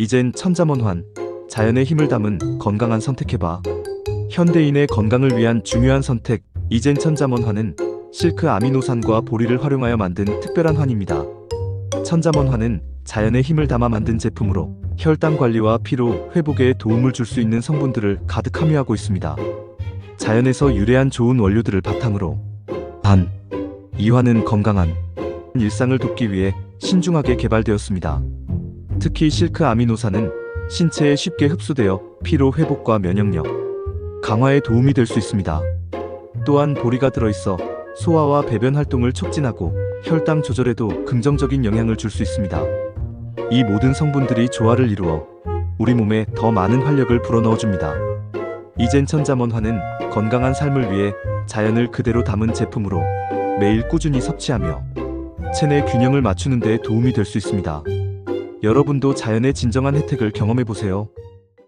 이젠 천자mon환, 자연의 힘을 담은 건강한 선택해봐. 현대인의 건강을 위한 중요한 선택, 이젠 천자몬환은 실크 아미노산과 보리를 활용하여 만든 특별한 환입니다. 천자몬환은 자연의 힘을 담아 만든 제품으로 혈당 관리와 피로 회복에 도움을 줄 수 있는 성분들을 가득 함유하고 있습니다. 자연에서 유래한 좋은 원료들을 바탕으로 단, 이환은 건강한 일상을 돕기 위해 신중하게 개발되었습니다. 특히 실크 아미노산은 신체에 쉽게 흡수되어 피로 회복과 면역력 강화에 도움이 될 수 있습니다. 또한 보리가 들어있어 소화와 배변 활동을 촉진하고 혈당 조절에도 긍정적인 영향을 줄 수 있습니다. 이 모든 성분들이 조화를 이루어 우리 몸에 더 많은 활력을 불어넣어 줍니다. 이젠 천자몬화는 건강한 삶을 위해 자연을 그대로 담은 제품으로 매일 꾸준히 섭취하며 체내 균형을 맞추는 데 도움이 될 수 있습니다. 여러분도 자연의 진정한 혜택을 경험해 보세요.